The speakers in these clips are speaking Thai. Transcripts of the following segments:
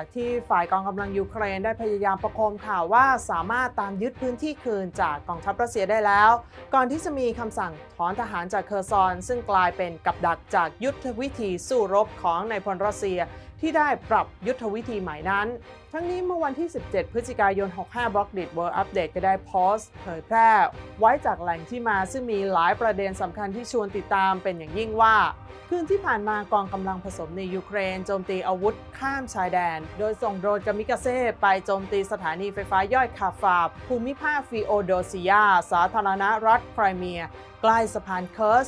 จากที่ฝ่ายกองกำลังยูเครนได้พยายามประโคมข่าวว่าสามารถตามยึดพื้นที่คืนจากกองทัพรัสเซียได้แล้ว ก่อนที่จะมีคำสั่งถอนทหารจากเคอร์ซอน ซึ่งกลายเป็นกับดักจากยุทธวิธีสู้รบของนายพลรัสเซีย ที่ได้ปรับยุทธวิธีใหม่นั้น ทั้งนี้เมื่อวันที่ 17 พฤศจิกายน 65บล็อกดิ World Update ก็ได้โพสต์เผยแพร่ไว้จากแหล่งที่มาซึ่งมีหลายประเด็นสำคัญที่ชวนติดตามเป็นอย่างยิ่งว่า คืนที่ผ่านมากองกำลังผสมในยูเครนโจมตีอาวุธข้ามชายแดน โดยส่งโดรนกามิกาเซ่ไปโจมตีสถานีไฟฟ้าย่อยคาฟาภูมิภาคฟิโอโดซิยา สาธารณรัฐไครเมีย ใกล้สะพานเคิร์ส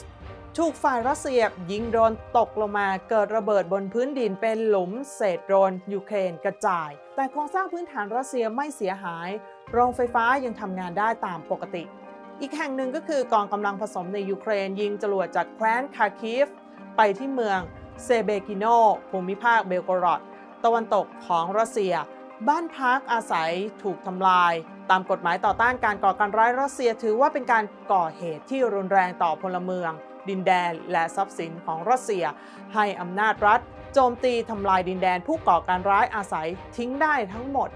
ถูกฝ่ายรัสเซียยิงโดรนตกลงมาเกิดระเบิดบนพื้นดินเป็นหลุมเศษโดรนยูเครนกระจาย แต่โครงสร้างพื้นฐานรัสเซียไม่เสียหาย โรงไฟฟ้ายังทำงานได้ตามปกติ อีกแห่งหนึ่งก็คือกองกำลังผสมในยูเครนยิงจรวดจากแคว้นคาคิฟ ไปที่เมืองเซเบกิโนภูมิภาคเบลกรอด ตะวันตกของรัสเซีย บ้านพักอาศัยถูกทำลาย ตามกฎหมายต่อต้านการก่อการร้ายรัสเซียถือว่าเป็นการก่อเหตุที่รุนแรงต่อพลเมือง ดินแดน และทรัพย์สินของรัสเซีย ให้อำนาจรัฐ โจมตีทำลายดินแดนผู้ก่อการร้ายอาศัยทิ้งได้ทั้งหมด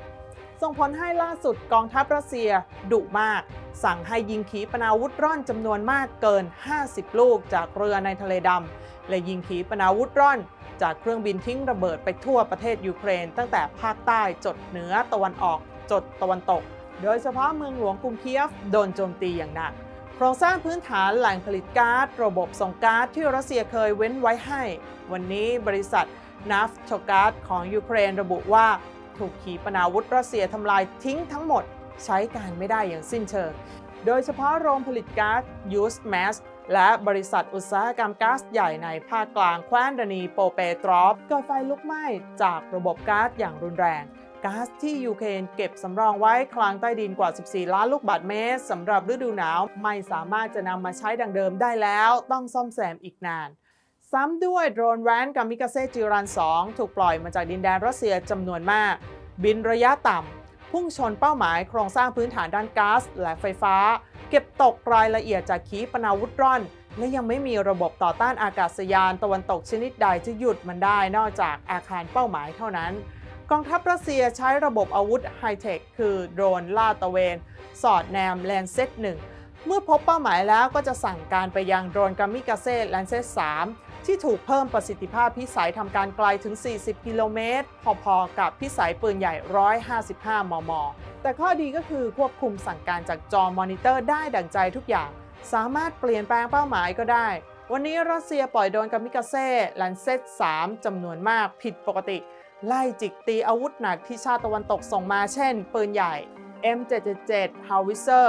ส่งผลให้ล่าสุดกองทัพรัสเซียดุมาก สั่งให้ยิงขีปนาวุธร่อนจำนวนมากเกิน 50 ลูกจากเรือในทะเลดำและยิงขีปนาวุธร่อน จากเครื่องบินทิ้งระเบิดไปทั่วประเทศยูเครน ตั้งแต่ภาคใต้จดเหนือตะวันออกจดตะวันตก โดยเฉพาะเมืองหลวงกรุงเคียฟโดนโจมตีอย่างหนัก โครงสร้างพื้นฐานแหล่งผลิตก๊าซระบบส่งก๊าซที่รัสเซียเคยเว้นไว้ให้ วันนี้บริษัทนาฟโชกาสของยูเครนระบุว่าถูกขีปนาวุธรัสเซียทำลายทิ้งทั้งหมด ใช้การไม่ได้อย่างสิ้นเชิง โดยเฉพาะโรงผลิตก๊าซยูสแมส และบริษัทอุตสาหกรรมก๊าซใหญ่ในภาคกลางแคว้นดนีโปเปตรอฟเกิดไฟลุกไหม้จากระบบก๊าซอย่างรุนแรงก๊าซที่ยูเครนเก็บสำรองไว้คลางใต้ดินกว่า 14 ล้านลูกบาศก์เมตรสำหรับฤดูหนาวไม่สามารถจะนำมาใช้ดังเดิมได้แล้ว ต้องซ่อมแซมอีกนาน ซ้ำด้วยโดรนแวนกามิกาเซจิรัน 2 ถูกปล่อยมาจากดินแดนรัสเซียจำนวนมาก บินระยะต่ำพุ่งชนเป้าหมายโครงสร้างพื้นฐานด้านก๊าซและไฟฟ้า เก็บตกรายละเอียดจากขีปนาวุธร่อน และยังไม่มีระบบต่อต้านอากาศยานตะวันตกชนิดใดจะหยุดมันได้นอกจากอาคารเป้าหมายเท่านั้น กองทัพรัสเซียใช้ระบบอาวุธไฮเทคคือโดรนลาดตระเวน สอดแนมแลนเซตหนึ่งเมื่อพบเป้าหมายแล้วก็จะสั่งการไปยังโดรนกามิกาเซ่แลนเซต3 ที่ถูกเพิ่มประสิทธิภาพพิสัยทำการไกลถึง 40 กิโลเมตร พอๆ กับพิสัยปืนใหญ่ 155 มม แต่ข้อดีก็คือควบคุมสั่งการจากจอมอนิเตอร์ได้ดั่งใจทุกอย่าง สามารถเปลี่ยนแปลงเป้าหมายก็ได้ วันนี้รัสเซียปล่อยโดนกามิกาเซ่แลนเซต 3จำนวนมากผิดปกติ ไล่จิกตีอาวุธหนักที่ชาติตะวันตกส่งมาเช่น ปืนใหญ่ M777 Howitzer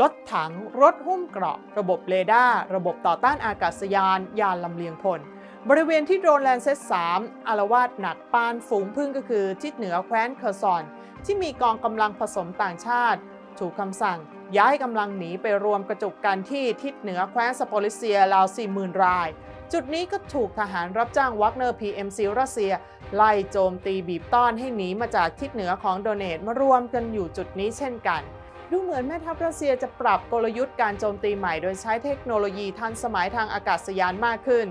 รถถัง รถหุ้มเกราะ ระบบเรดาร์ ระบบต่อต้านอากาศยาน ยานลำเลียงพล บริเวณที่โดรนแลนเซต3อารวาสหนักปานฝูงพึ่งก็คือทิศเหนือแคว้นเคอร์ซอน ที่มีกองกำลังผสมต่างชาติ ถูกคำสั่ง ย้ายกำลังหนีไปรวมกระจุกกันที่ทิศเหนือแคว้นสโปลิเซียราว40,000 ราย จุดนี้ก็ถูกทหารรับจ้างวักเนอร์ PMC รัสเซีย ไล่โจมตีบีบต้อนให้หนีมาจากทิศเหนือของโดเนตมารวมกันอยู่จุดนี้เช่นกัน ดูเหมือนแม่ทัพรัสเซียจะปรับกลยุทธ์การโจมตีใหม่ โดยใช้เทคโนโลยีทันสมัยทางอากาศยานมากขึ้น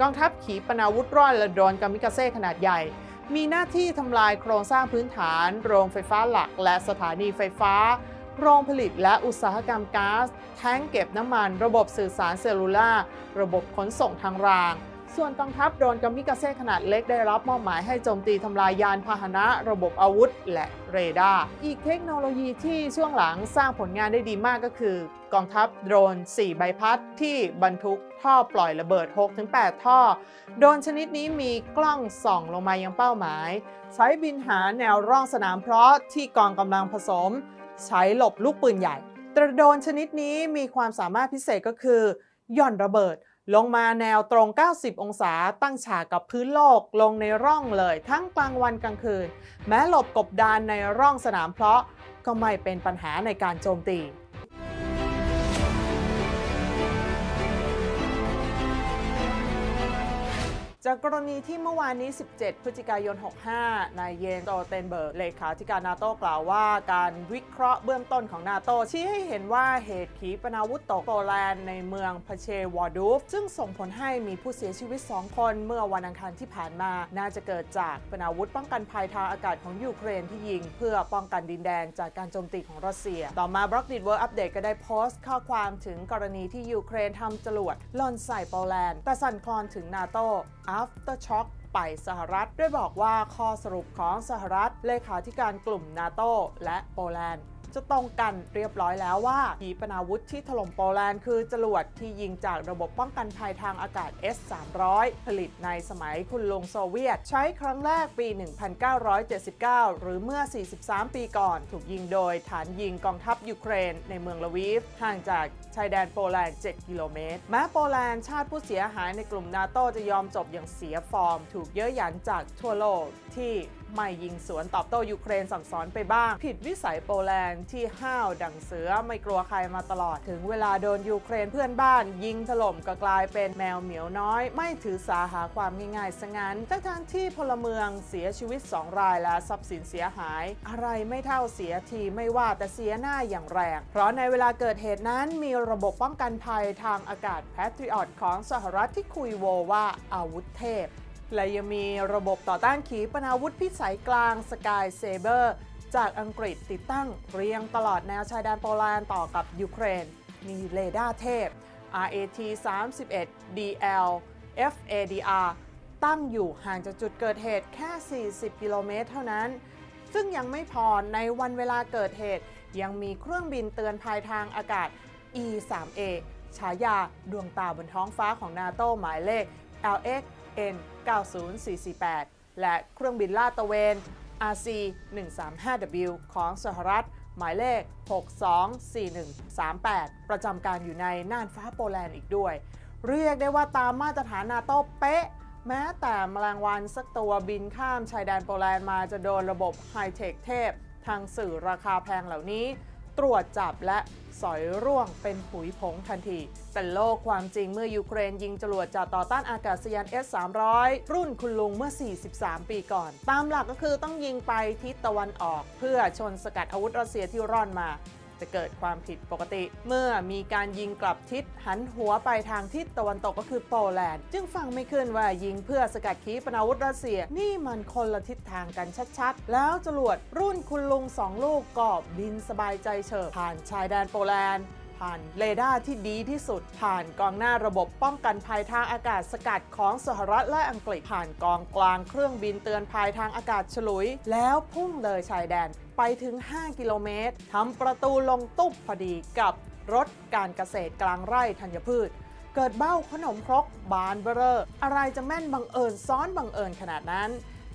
กองทัพขีปนาวุธร่อนและโดรนกามิกาเซ่ขนาดใหญ่ มีหน้าที่ทำลายโครงสร้างพื้นฐาน โรงไฟฟ้าหลัก และสถานีไฟฟ้า โรงผลิตและอุตสาหกรรมก๊าซแท้งเก็บน้ำมัน ระบบสื่อสารเซลลูล่าระบบขนส่งทางราง ส่วนกองทัพโดรนกามิกาเซ่ขนาดเล็กได้รับมอบหมายให้โจมตีทำลายยานพาหนะ ระบบอาวุธ และเรดาร์ อีกเทคโนโลยีที่ช่วงหลังสร้างผลงานได้ดีมากก็คือกองทัพโดรน 4 ใบพัด ที่บรรทุกท่อปล่อยระเบิด 6-8 ท่อ โดรนชนิดนี้มีกล้องส่องลงมายังเป้าหมาย ใช้บินหาแนวร่องสนามเพราะที่กองกำลังผสม ใช้หลบลูกปืนใหญ่แต่โดรนชนิดนี้มีความสามารถพิเศษก็คือ หย่อนระเบิด ลงมาแนวตรง 90 องศาตั้งฉากกับพื้นโลกลงในร่องเลย ทั้งกลางวันกลางคืน แม้หลบกบดานในร่องสนามเพราะก็ไม่เป็นปัญหาในการโจมตี จากกรณีที่เมื่อวานนี้ 17 พฤศจิกายน 65 นายเยนโตเตนเบิร์กเลขาธิการนาโตกล่าวว่า การวิเคราะห์เบื้องต้นของนาโตชี้ให้เห็นว่าเหตุขีปนาวุธตกโปแลนด์ในเมืองพเชวอร์ดูฟ ซึ่งส่งผลให้มีผู้เสียชีวิต 2 คนเมื่อวันอังคารที่ผ่านมา น่าจะเกิดจากปนาวุธป้องกันภัยทางอากาศของยูเครนที่ยิง เพื่อป้องกันดินแดนจากการโจมตีของรัสเซีย ต่อมาบล็อกดิดเวิร์อัปเดตก็ได้โพสต์ข้อความถึงกรณีที่ยูเครนทำจรวดล่นใส่โปแลนด์แต่สั่นคลอนถึงนาโต้ shock ไปสหรัฐด้วยบอกว่าข้อสรุปของสหรัฐเลขาธิการกลุ่มนาโตและโปแลนด์ จะตรงกันเรียบร้อยแล้วว่าขีปนาวุธที่ถล่มโปแลนด์คือจรวดที่ยิงจากระบบป้องกันภัยทางอากาศ S-300 ผลิตในสมัยคุณลุงโซเวียต ใช้ครั้งแรกปี 1979 หรือเมื่อ 43 ปีก่อน ถูกยิงโดยฐานยิงกองทัพยูเครน ในเมืองลาวีฟ ห่างจากชายแดนโปแลนด์ 7 กิโลเมตร แม้โปแลนด์ชาติผู้เสียหายในกลุ่มนาโตจะยอมจบอย่างเสียฟอร์ม ถูกเย้ยหยันจากทั่วโลกที่ ไม่ยิงสวนตอบโต้ยูเครนสั่งสอนไปบ้าง ผิดวิสัยโปแลนด์ที่ห้าวดังเสือไม่กลัวใครมาตลอดถึงเวลาโดนยูเครนเพื่อนบ้าน ยิงถล่มก็กลายเป็นแมวเหมียวน้อย ไม่ถือสาหาความง่ายๆซะงั้นทั้งทางที่พลเมืองเสียชีวิต 2 รายและทรัพย์สินเสียหาย อะไรไม่เท่าเสียทีไม่ว่าแต่เสียหน้าอย่างแรงเพราะในเวลาเกิดเหตุนั้นมีระบบป้องกันภัยทางอากาศ Patriot ของสหรัฐที่คุยโวว่าอาวุธเทพ และยังมีระบบต่อต้านขีปนาวุธพิสัยกลาง Sky Saber จากอังกฤษติดตั้งเรียงตลอดแนวชายแดนโปแลนด์ต่อกับยูเครน มีเรดาร์เทพ RAT 31 DL FADR ตั้งอยู่ห่างจากจุดเกิดเหตุแค่ 40 กิโลเมตรเท่านั้น ซึ่งยังไม่พอในวันเวลาเกิดเหตุ ยังมีเครื่องบินเตือนภัยทางอากาศ E3A ฉายาดวงตาบนท้องฟ้าของนาโตหมายเลข LX N 90448 และเครื่องบินลาดตระเวน RC 135W ของสหรัฐ หมายเลข 624138 ประจำการอยู่ในน่านฟ้าโปแลนด์อีกด้วย เรียกได้ว่าตามมาตรฐานนาโต้เป๊ะ แม้แต่แมลงวันสักตัวบินข้ามชายแดนโปแลนด์มาจะโดนระบบไฮเทคเทพ ทางสื่อราคาแพงเหล่านี้ ตรวจจับและสอยร่วงเป็นผุยผงทันที แต่โลกความจริงเมื่อยูเครนยิงจรวดจากต่อต้านอากาศยาน S-300 รุ่นคุณลุงเมื่อ 43 ปีก่อน ตามหลักก็คือต้องยิงไปทิศตะวันออก เพื่อชนสกัดอาวุธรัสเซียที่ร่อนมา จะเกิดความผิดปกติ เมื่อมีการยิงกลับทิศหันหัวไปทางทิศตะวันตกก็คือโปแลนด์ จึงฟังไม่ขึ้นว่ายิงเพื่อสกัดขีปนาวุธรัสเซีย นี่มันคนละทิศทางกันชัดๆ แล้วจรวดรุ่นคุณลุงสองลูกก็บินสบายใจเฉิบผ่านชายแดนโปแลนด์ ผ่านเรดาร์ที่ดีที่สุด ผ่านกองหน้าระบบป้องกันภัยทางอากาศสกัดของสหรัฐและอังกฤษผ่านกองกลางเครื่องบินเตือนภัยทางอากาศฉลุย แล้วพุ่งเลยชายแดนไปถึง 5 กิโลเมตรทำประตูลงตุ๊บพอดีกับรถการเกษตรกลางไร่ธัญพืช เกิดเบ้าขนมครกบานเบอรออะไรจะแม่นบังเอิญซ้อนบังเอิญขนาดนั้น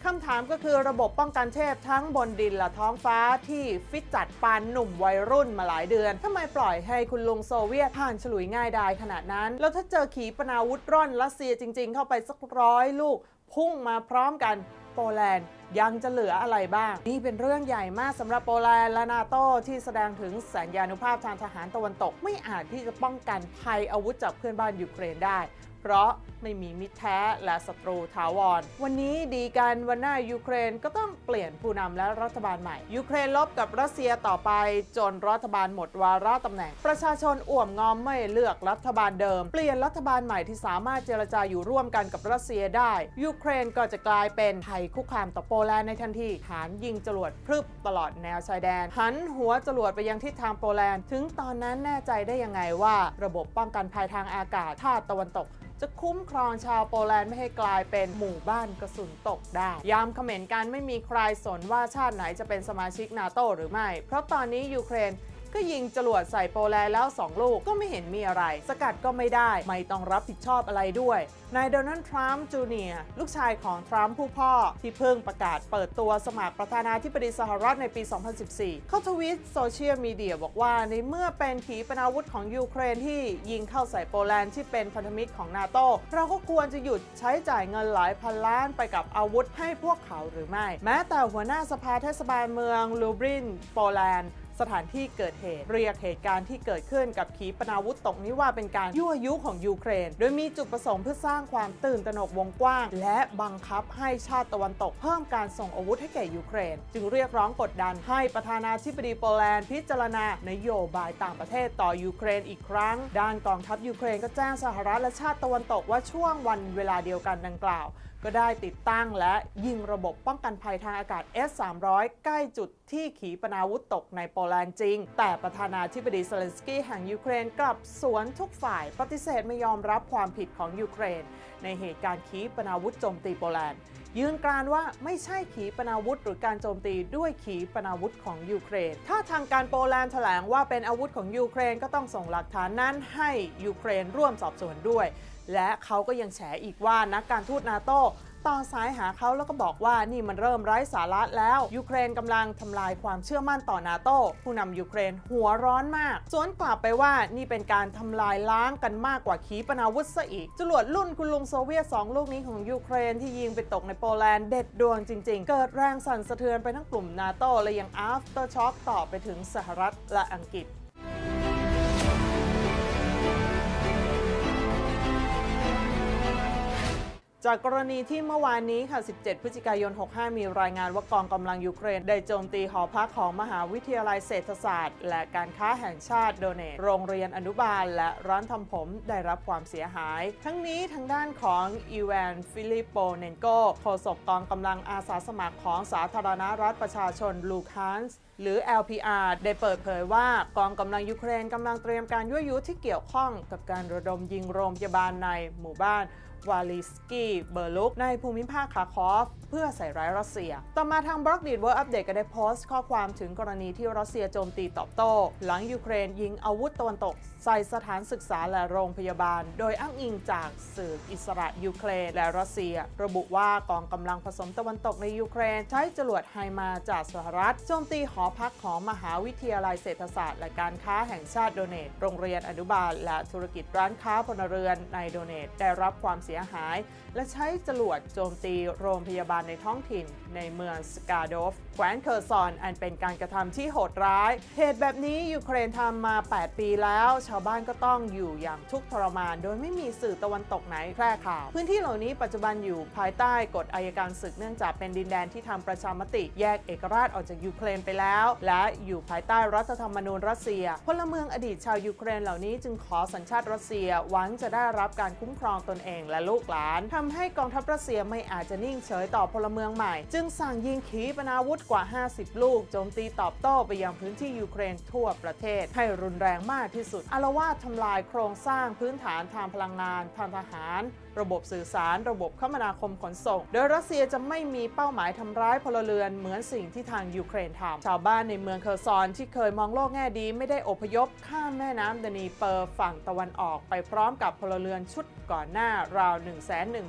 คำถามก็คือระบบป้องกันเทพทั้งบนดินและท้องฟ้าที่ฟิตจัดปานหนุ่มวัยรุ่นมาหลายเดือนทำไมปล่อยให้คุณลุงโซเวียตผ่านฉลุยง่ายดายขนาดนั้น แล้วถ้าเจอขีปนาวุธร่อนรัสเซียจริง ๆ เข้าไปสักร้อยลูก พุ่งมาพร้อมกันโปแลนด์ยังจะเหลืออะไรบ้าง นี่เป็นเรื่องใหญ่มากสำหรับโปแลนด์และนาโตที่แสดงถึงสัญญานุภาพทางทหารตะวันตก ไม่อาจที่จะป้องกันภัยอาวุธจากเพื่อนบ้านยูเครนได้ เพราะ ไม่มีมิตรแท้และศัตรูถาวร วันนี้ดีกันวันหน้ายูเครนก็ต้องเปลี่ยนผู้นำและรัฐบาลใหม่ ยูเครนลบกับรัสเซียต่อไป จนรัฐบาลหมดวาระตำแหน่ง ประชาชนอ่วมงอมไม่เลือกรัฐบาลเดิม เปลี่ยนรัฐบาลใหม่ที่สามารถเจรจาอยู่ร่วมกันกับรัสเซียได้ ยูเครนก็จะกลายเป็นภัยคุกคามต่อโปแลนด์ในทันทีฐานยิงจรวดพรึบตลอดแนวชายแดน หันหัวจรวดไปยังทิศทางโปแลนด์ ถึงตอนนั้นแน่ใจได้ยังไงว่า ระบบป้องกันภัยทางอากาศชาติตะวันตก จะคุ้มครองชาวโปแลนด์ไม่ให้กลายเป็นหมู่บ้านกระสุนตกได้ยามเขม่นกันไม่มีใครสนว่าชาติไหนจะเป็นสมาชิกนาโตหรือไม่ เพราะตอนนี้ยูเครน ก็ยิงจรวดใส่โปแลนด์แล้ว 2 ลูกก็ไม่เห็นมีอะไร สกัดก็ไม่ได้ ไม่ต้องรับผิดชอบอะไรด้วย นายโดนัลด์ทรัมป์จูเนียร์ลูกชายของทรัมป์ผู้พ่อ ที่เพิ่งประกาศเปิดตัวสมัครประธานาธิบดีสหรัฐในปี 2014 เขาทวีตโซเชียลมีเดียบอกว่าในเมื่อเป็นขีปนาวุธของยูเครนที่ยิงเข้าใส่โปแลนด์ที่เป็นพันธมิตรของนาโตเราก็ควรจะหยุดใช้จ่ายเงินหลายพันล้านไปกับอาวุธให้พวกเขาหรือไม่ แม้แต่หัวหน้าสภาเทศบาลเมืองลูบรินโปแลนด์ สถานที่เกิดเหตุเรียกเหตุการณ์ที่เกิดขึ้นกับขีปนาวุธตกนี้ว่าเป็นการยั่วยุของยูเครน โดยมีจุดประสงค์เพื่อสร้างความตื่นตระหนกวงกว้าง และบังคับให้ชาติตะวันตกเพิ่มการส่งอาวุธให้แก่ยูเครน จึงเรียกร้องกดดันให้ประธานาธิบดีโปแลนด์พิจารณานโยบายต่างประเทศต่อยูเครนอีกครั้ง ด้านกองทัพยูเครนก็แจ้งสหรัฐและชาติตะวันตกว่าช่วงวันเวลาเดียวกันดังกล่าว ก็ได้ติดตั้งและยิงระบบป้องกันภัยทางอากาศ S-300 ใกล้จุดที่ขีปนาวุธตกในโปแลนด์จริง แต่ประธานาธิบดีเซเลนสกี้แห่งยูเครนกลับสวนทุกฝ่ายปฏิเสธไม่ยอมรับความผิดของยูเครน ในเหตุการณ์ขีปนาวุธโจมตีโปแลนด์ ยืนกรานว่าไม่ใช่ขีปนาวุธหรือการโจมตีด้วยขีปนาวุธของยูเครน ถ้าทางการโปแลนด์แถลงว่าเป็นอาวุธของยูเครนก็ต้องส่งหลักฐานนั้นให้ยูเครนร่วมสอบสวนด้วย และเขาก็ยังแฉอีกว่านักการทูตนาโต้ต่อสายหาเขาแล้วก็บอกว่านี่มันเริ่มไร้สาระแล้ว ยูเครนกำลังทำลายความเชื่อมั่นต่อนาโต้ผู้นำยูเครนหัวร้อนมาก สวนกลับไปว่านี่เป็นการทำลายล้างกันมากกว่าขีปนาวุธซะอีก จรวดรุ่นคุณลุงโซเวียตสองลูกนี้ของยูเครนที่ยิงไปตกในโปแลนด์เด็ดดวงจริง ๆ เกิดแรงสั่นสะเทือนไปทั้งกลุ่มนาโต้และยัง after shock ต่อไปถึงสหรัฐและอังกฤษ จากกรณีที่เมื่อวานนี้ค่ะ 17 พฤศจิกายน 65 มีรายงานว่ากองกำลังยูเครน ได้โจมตีหอพักของมหาวิทยาลัยเศรษฐศาสตร์ และการค้าแห่งชาติโดเนตโรงเรียนอนุบาล และร้านทำผมได้รับความเสียหาย ทั้งนี้ทางด้านของอีแวนฟิลิปโปเนนโกโฆษกกองกำลังอาสาสมัครของสาธารณรัฐประชาชนลูคานส์หรือ LPR ได้เปิดเผยว่ากองกำลังยูเครนกำลังเตรียมการยั่วยุที่เกี่ยวข้องกับการระดมยิงโรงพยาบาลในหมู่บ้าน วาลิสกี้เบอร์ลุกในภูมิภาคคาคอฟ เพื่อใส่ร้ายรัสเซีย ต่อมาทางบล็อกดีดเวิร์อัปเดตก็ได้โพสต์ข้อความถึงกรณีที่รัสเซียโจมตีตอบโต้ หลังยูเครนยิงอาวุธตะวันตก ใส่สถานศึกษาและโรงพยาบาล โดยอ้างอิงจากสื่ออิสระยูเครนและรัสเซีย ระบุว่ากองกำลังผสมตะวันตกในยูเครน ใช้จรวดไฮมาจากสหรัฐโจมตีหอพักของมหาวิทยาลัยเศรษฐศาสตร์ และการค้าแห่งชาติโดเนต โรงเรียนอนุบาล และธุรกิจร้านค้าพลเรือนในโดเนตได้รับความเสียหาย และใช้จรวดโจมตีโรงพยาบาลในท้องถิ่น ในเมืองสกาโดฟแคว้นเคอร์ซอนอันเป็นการกระทำที่โหดร้ายเหตุแบบนี้ยูเครนทำมา 8 ปีแล้วาวบ้านก็ต้องอยู่อย่างทุกข์ทรมาน โดยไม่มีสื่อตะวันตกไหนแพร่ข่าว พื้นที่เหล่านี้ปัจจุบันอยู่ภายใต้กฎอายการศึกเนื่องจากเป็นดินแดนที่ทำประชามติแยกเอกราชออกจากยูเครนไปแล้ว และอยู่ภายใต้รัฐธรรมนูญรัสเซีย พลเมืองอดีตชาวยูเครนเหล่านี้จึงขอสัญชาติรัสเซียหวังจะได้รับการคุ้มครองตนเองและลูกหลานทำให้กองทัพรัสเซียไม่อาจจะนิ่งเฉยต่อพลเมืองใหม่ จึงสั่งยิงขีปนาวุธกว่า 50 ลูกโจมตีตอบโต้ไปยังพื้นที่ยูเครนทั่วประเทศให้รุนแรงมากที่สุดอารวาสทำลายโครงสร้างพื้นฐานทางพลังงานทางทหาร ระบบสื่อสาร ระบบคมนาคมขนส่ง โดยรัสเซียจะไม่มีเป้าหมายทำร้ายพลเรือนเหมือนสิ่งที่ทางยูเครนทำชาวบ้านในเมืองเคอร์ซอนที่เคยมองโลกแง่ดีไม่ได้อพยพข้ามแม่น้ำดนีเปอร์ฝั่งตะวันออกไปพร้อมกับพลเรือนชุดก่อนหน้าราว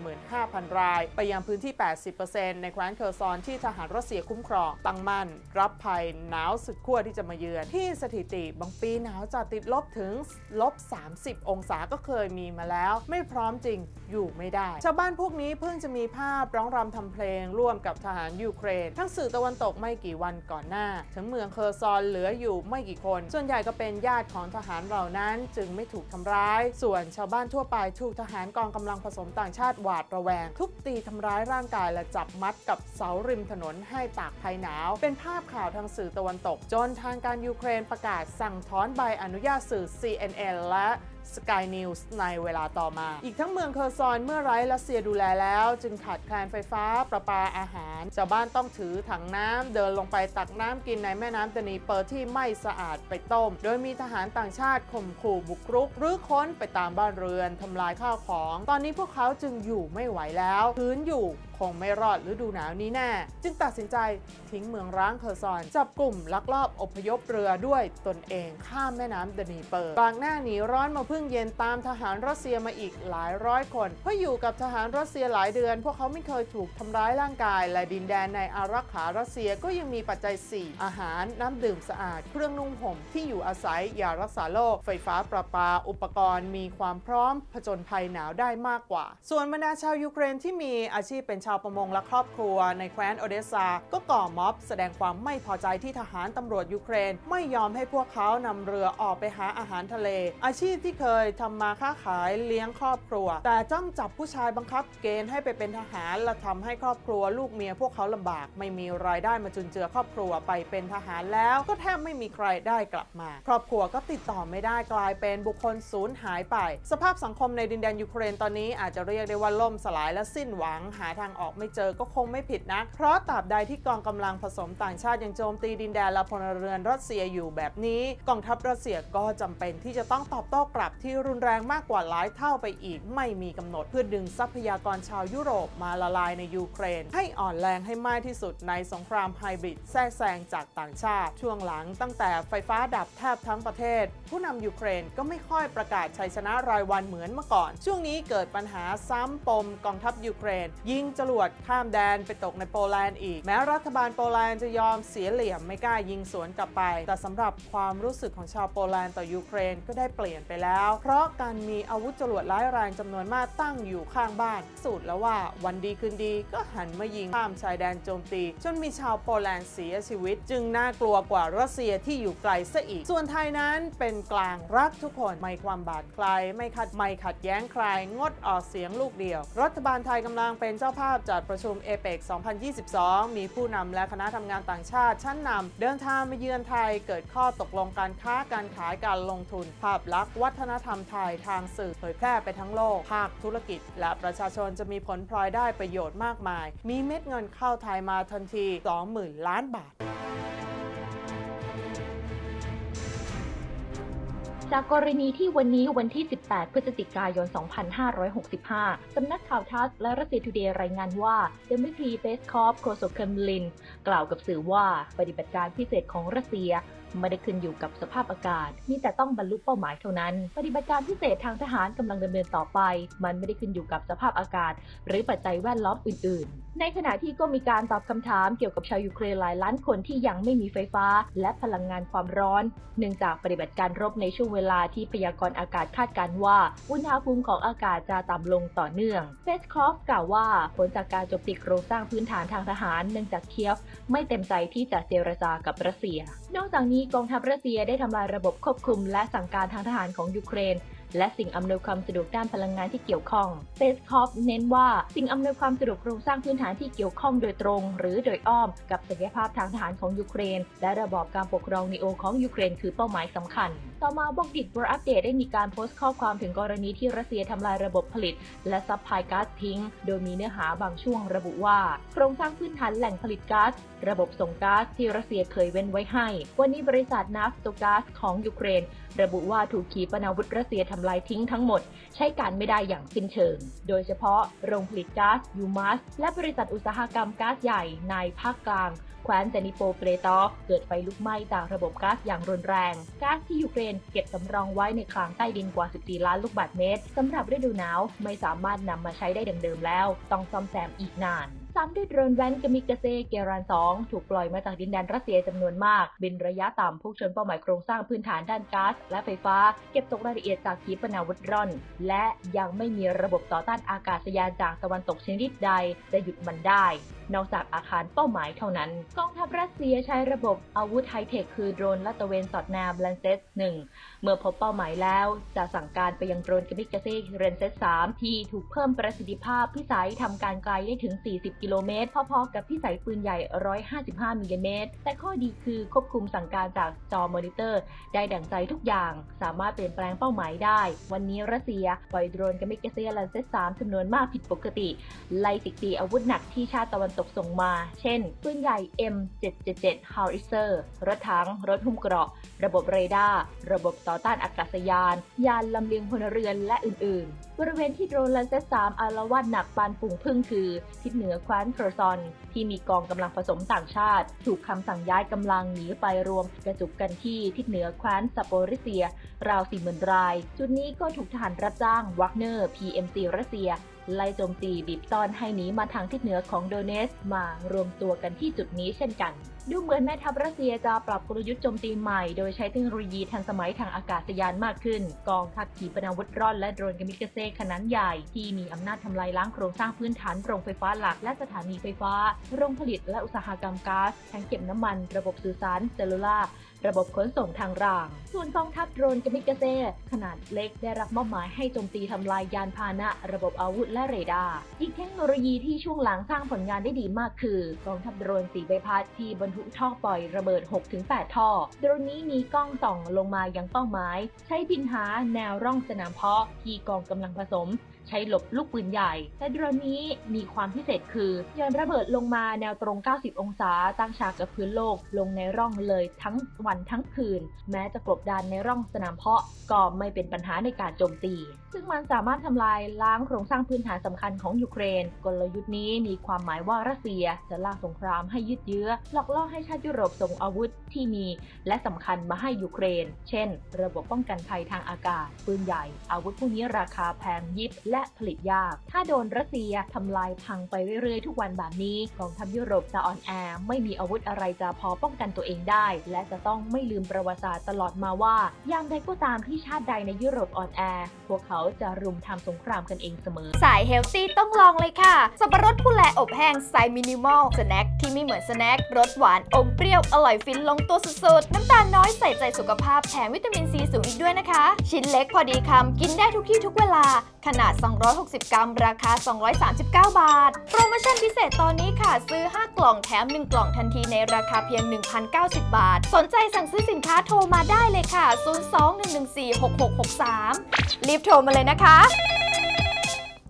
115,000 ราย ไปยังพื้นที่ 80%ในแคว้นเคอร์ซอนที่ทหารรัสเซียคุ้มครอง ตั้งมั่น รับภัยหนาวสุดขั้วที่จะมาเยือน ที่สถิติบางปีหนาวจัดติดลบถึงลบ 30 องศาก็เคยมีมาแล้ว ไม่พร้อมจริงอยู่ไม่ได้ ชาวบ้านพวกนี้เพิ่งจะมีภาพร้องรำทำเพลง ร่วมกับทหารยูเครน ทั้งสื่อตะวันตกไม่กี่วันก่อนหน้า ถึงเมืองเคอร์ซอนเหลืออยู่ไม่กี่คน ส่วนใหญ่ก็เป็นญาติของทหารเหล่านั้นจึงไม่ถูกทำร้าย ส่วนชาวบ้านทั่วไปถูกทหารกองกำลังผสมต่างชาติหวาดระแวง ทุบตีทำร้ายร่างกายและจับมัดกับเสาริมถนนให้ตากภัยหนาว เป็นภาพข่าวทางสื่อตะวันตก จนทางการยูเครนประกาศสั่งถอนใบอนุญาตสื่อ CNN และ Sky News ในเวลาต่อมา อีกทั้งเมืองเคอร์ซอนเมื่อไร้รัสเซียดูแลแล้ว จึงขาดแคลนไฟฟ้าประปาอาหาร ชาวบ้านต้องถือถังน้ำเดินลงไปตักน้ำกินในแม่น้ำตนีเปอร์ที่ไม่สะอาดไปต้ม โดยมีทหารต่างชาติข่มขู่บุกรุกหรือค้นไปตามบ้านเรือนทำลายข้าวของ ตอนนี้พวกเขาจึงอยู่ไม่ไหวแล้วพื้นอยู่ งไม่รอดฤดูหนาวนี้แน่ จึงตัดสินใจทิ้งเมืองร้างเคอร์ซอน จับกลุ่มลักลอบอพยพเรือด้วยตนเองข้ามแม่น้ำเดนีเปอร์บางหน้าหนีร้อนมาพึ่งเย็นตามทหารรัสเซียมาอีกหลายร้อยคนเพราะอยู่กับทหารรัสเซียหลายเดือน พวกเขาไม่เคยถูกทำร้ายร่างกาย และดินแดนในอารักขารัสเซียก็ยังมีปัจจัย 4 อาหารน้ำดื่มสะอาด เครื่องนุ่งห่มที่อยู่อาศัยยารักษาโรคไฟฟ้าประปา อุปกรณ์มีความพร้อมผจญภัยหนาวได้มากกว่า ส่วนบรรดาชาวยูเครนที่มีอาชีพเป็นชาวาวประมงและครอบครัวในแคว้นโอเดสซา ก็ก่อม็อบแสดงความไม่พอใจที่ทหารตำรวจยูเครน ไม่ยอมให้พวกเขานำเรือออกไปหาอาหารทะเล อาชีพที่เคยทำมาค้าขายเลี้ยงครอบครัว แต่จ้องจับผู้ชายบังคับเกณฑ์ให้ไปเป็นทหารและทำให้ครอบครัวลูกเมียพวกเขาลำบาก ไม่มีรายได้มาจุนเจือครอบครัวไปเป็นทหารแล้วก็แทบไม่มีใครได้กลับมา ครอบครัวก็ติดต่อไม่ได้กลายเป็นบุคคลสูญหายไป สภาพสังคมในดินแดนยูเครนตอนนี้อาจจะเรียกได้ว่าล่มสลายและสิ้นหวังหาทางออกไม่เจอก็คงไม่ผิดนักเพราะตราบใดที่กองกำลังผสมต่างชาติยังโจมตีดินแดนและพลเรือนรัสเซียอยู่แบบนี้ กองทัพรัสเซียก็จำเป็นที่จะต้องตอบโต้กลับที่รุนแรงมากกว่าหลายเท่าไปอีก ไม่มีกำหนดเพื่อดึงทรัพยากรชาวยุโรปมาละลายในยูเครน ให้อ่อนแรงให้มากที่สุดในสงครามไฮบริดแทรกแซงจากต่างชาติ ช่วงหลังตั้งแต่ไฟฟ้าดับแทบทั้งประเทศ ผู้นำยูเครนก็ไม่ค่อยประกาศชัยชนะรายวันเหมือนเมื่อก่อน ช่วงนี้เกิดปัญหาซ้ำปมกองทัพยูเครน ยิงจรวดข้ามแดนไปตกในโปแลนด์อีก แม้รัฐบาลโปแลนด์จะยอมเสียเหลี่ยมไม่กล้ายิงสวนกลับไป แต่สำหรับความรู้สึกของชาวโปแลนด์ต่อยูเครนก็ได้เปลี่ยนไปแล้ว เพราะการมีอาวุธจรวดร้ายแรงจำนวนมากตั้งอยู่ข้างบ้านสูตรแล้วว่าวันดีคืนดีก็หันมายิงข้ามชายแดนโจมตี จนมีชาวโปแลนด์เสียชีวิต จึงน่ากลัวกว่ารัสเซียที่อยู่ไกลซะอีก ส่วนไทยนั้นเป็นกลางรักทุกคนไม่ความบาดใคร ไม่ขัดไม่ขัดแย้งใคร งดออกเสียงลูกเดียว รัฐบาลไทยกำลังเป็นเจ้าภาพจัดประชุมเอเปก2022 มีผู้นำและคณะทำงานต่างชาติ ชั้นนำเดินทางมาเยือนไทย เกิดข้อตกลงการค้าการขายการลงทุน ภาพลักษณ์วัฒนธรรมไทยทางสื่อเผยแพร่ไปทั้งโลก ภาคธุรกิจ และประชาชนจะมีผลพลอยได้ประโยชน์มากมาย มีเม็ดเงินเข้าไทยมาทันที 20,000 ล้านบาท จากกรณีที่วันนี้วันที่ 18 พฤศจิกายน 2565 สำนักข่าวทัสและรัสเซียทูเดย์รายงานว่าเดมิทรีเปสคอฟโฆษกเคมลิน กล่าวกับสื่อว่าปฏิบัติการพิเศษของรัสเซียไม่ได้ขึ้นอยู่กับสภาพอากาศ มีแต่ต้องบรรลุเป้าหมายเท่านั้น ปฏิบัติการพิเศษทางทหารกำลังดำเนินต่อไป มันไม่ได้ขึ้นอยู่กับสภาพอากาศ หรือปัจจัยแวดล้อมอื่น ๆ ในขณะที่ก็มีการตอบคำถามเกี่ยวกับชาวยูเครนหลายล้านคนที่ยังไม่มีไฟฟ้า และพลังงานความร้อน เนื่องจากปฏิบัติการรบในช่วงเวลาที่พยากรณ์อากาศคาดการณ์ว่า อุณหภูมิของอากาศจะต่ำลงต่อเนื่องเฟสคอฟกล่าวว่า ผลจากการโจมตีโครงสร้างพื้นฐานทางทหารเนื่องจากเคียฟไม่เต็มใจที่จะเจรจากับรัสเซีย นอกจากนี้กองทัพรัสเซียได้ทำลายระบบควบคุม และสั่งการทางทหารของยูเครน และสิ่งอำนวยความสะดวกด้านพลังงานที่เกี่ยวข้องเ e สคอฟเน้นว่าสิ่งอำนวยความสะดวกโครงสร้างพื้นฐานที่เกี่ยวข้องโดยตรง หรือโดยอ้อม กับศักยภาพทางทหารของยูเครน และระบอบการปกครองนีโอของยูเครนคือเป้าหมายสำคัญต่อมาบอกดิดบรอัปเดตได้มีการโพสต์ข้อความถึงกรณีที่รัสเซียทำลายระบบผลิต และซัพพลายก๊าซทิ้ง โดยมีเนื้อหาบางช่วงระบุว่า โครงสร้างพื้นฐานแหล่งผลิตก๊าซระบบส่งก๊าซที่รัสเซียเคยเว้นไว้ให้ วันนี้บริษัทนาฟโตก๊าซของยูเครน ระบุว่าถูกขีปนาวุธรัสเซียทำลายทิ้งทั้งหมด ใช้การไม่ได้อย่างสิ้นเชิง โดยเฉพาะโรงผลิตก๊าซยูมัสและบริษัทอุตสาหกรรมก๊าซใหญ่ในภาคกลาง แคว้นเซนิโปเปรตอเกิดไฟลุกไหม้จากระบบก๊าซอย่างรุนแรง ก๊าซที่ยูเครนเก็บสำรองไว้ในคลังใต้ดินกว่า 14 ล้านลูกบาศก์เมตรสำหรับฤดูหนาวไม่สามารถนำมาใช้ได้ดังเดิมแล้ว ต้องซ่อมแซมอีกนานตามด้วยโดรนแวนกามิกาเซเกรัน 2 ถูกปล่อยมาจากดินแดนรัสเซียจำนวนมาก บินระยะต่ำพุ่งชนเป้าหมายโครงสร้างพื้นฐานด้านก๊าซและไฟฟ้า เก็บตกรายละเอียดจากขีปนาวุธร่อน และยังไม่มีระบบต่อต้านอากาศยานจากตะวันตกชนิดใดจะหยุดมันได้นอกจากอาคารเป้าหมายเท่านั้น กองทัพรัสเซียใช้ระบบอาวุธไฮเทคคือโดรนลาดตระเวนสอดแนมแลนเซส1เมื่อพบเป้าหมายแล้วจะสั่งการไปยังโดรนกามิกาเซเรนเซส3ที่ถูกเพิ่มประสิทธิภาพพิสัยทำการไกลได้ถึง 40 กิโลเมตร พอๆ กับพิสัยปืนใหญ่ 155 มิลลิเมตร แต่ข้อดีคือควบคุมสั่งการจากจอมอนิเตอร์ ได้ดั่งใจทุกอย่าง สามารถเปลี่ยนแปลงเป้าหมายได้ วันนี้รัสเซียปล่อยโดรนกามิกาเซเรนเซส3จำนวนมากผิดปกติ ไล่ติดตีอาวุธหนักที่ชาติตะวันตกส่งมา เช่น ปืนใหญ่ M777 Howitzer รถถัง รถหุ้มเกราะ ระบบเรดาร์ ระบบต่อต้านอากาศยาน ยานลำเลียงพลเรือนและอื่น ๆ บริเวณที่โดรนลันเซส3อารวาสหนักปานฝูงพึ่งคือ ทิศเหนือแคว้นเคอร์ซอน ที่มีกองกำลังผสมต่างชาติ ถูกคำสั่งย้ายกำลังหนีไปรวมกระจุกกันที่ทิศเหนือแคว้นซาโปริเซีย ราว40,000ราย จุดนี้ก็ถูกทหารรับจ้างวักเนอร์ PMC รัสเซีย ไล่โจมตีบีบต้อนให้หนีมาทางทิศเหนือของโดเนสมารวมตัวกันที่จุดนี้เช่นกัน ดูเหมือนแม่ทัพรัสเซียจะปรับกลยุทธ์โจมตีใหม่ โดยใช้เทคโนโลยีทันสมัยทางอากาศยานมากขึ้น กองทัพขีปนาวุธร่อนและโดรนกามิกาเซ่ขนาดใหญ่ ที่มีอำนาจทำลายล้างโครงสร้างพื้นฐานโรงไฟฟ้าหลักและสถานีไฟฟ้า โรงผลิตและอุตสาหกรรมก๊าซแทงเก็บน้ำมัน ระบบสื่อสารเซลลูล่า ระบบขนส่งทางราง ส่วนกองทัพโดรนกามิกาเซ่ขนาดเล็กได้รับมอบหมายให้โจมตีทำลายยานพาหนะ ระบบอาวุธและเรดาร์ อีกเทคโนโลยีที่ช่วงหลังสร้างผลงานได้ดีมากคือกองทัพโดรนสีใบพัดที่บรรทุกท่อปล่อยระเบิด 6-8 ท่อ โดรนนี้มีกล้องส่องลงมายังเป้าหมาย ใช้บินหาแนวร่องสนามเพาะที่กองกำลังผสม ใช้หลบลูกปืนใหญ่ แต่โดรนนี้มีความพิเศษคือโยนระเบิดลงมาแนวตรง 90 องศา ตั้งฉากกับพื้นโลกลงในร่องเลยทั้งวันทั้งคืน แม้จะกลบดานในร่องสนามเพาะก็ไม่เป็นปัญหาในการโจมตี ซึ่งมันสามารถทำลายล้างโครงสร้างพื้นฐานสำคัญของยูเครน กลยุทธ์นี้มีความหมายว่ารัสเซียจะลาสงครามให้ยืดเยื้อ หลอกล่อให้ชาติยุโรปส่งอาวุธที่มี และสำคัญมาให้ยูเครน เช่น ระบบป้องกันภัยทางอากาศ ปืนใหญ่ อาวุธพวกนี้ราคาแพงยิบและผลิตยาก ถ้าโดนรัสเซียทำลายพังไปเรื่อยๆ ทุกวันแบบนี้กองทัพยุโรปจะอ่อนแอไม่มีอาวุธอะไรจะพอป้องกันตัวเองได้ และจะต้องไม่ลืมประวัติศาสตร์ตลอดมาว่ายามใดก็ตามที่ชาติใดในยุโรปอ่อนแอพวกเขาจะรุมทำสงครามกันเองเสมอ สายเฮลตี้ต้องลองเลยค่ะสับปะรดผู้แลอบแห้งสไตล์มินิมอลสแน็คที่ไม่เหมือนสแน็ครสหวานอมเปรี้ยวอร่อยฟินลงตัวสุดๆน้ำตาลน้อยใส่ใจสุขภาพแถมวิตามินซีสูงอีกด้วยนะคะ ชิ้นเล็กพอดีคำกินได้ทุกที่ทุกเวลา ขนาด 260 กรัม ราคา 239 บาท โปรโมชั่นพิเศษตอนนี้ค่ะ ซื้อ 5 กล่องแถม 1 กล่องทันทีในราคาเพียง 1,090 บาท สนใจสั่งซื้อสินค้าโทรมาได้เลยค่ะ 02-114-6663 รีบโทรมาเลยนะคะ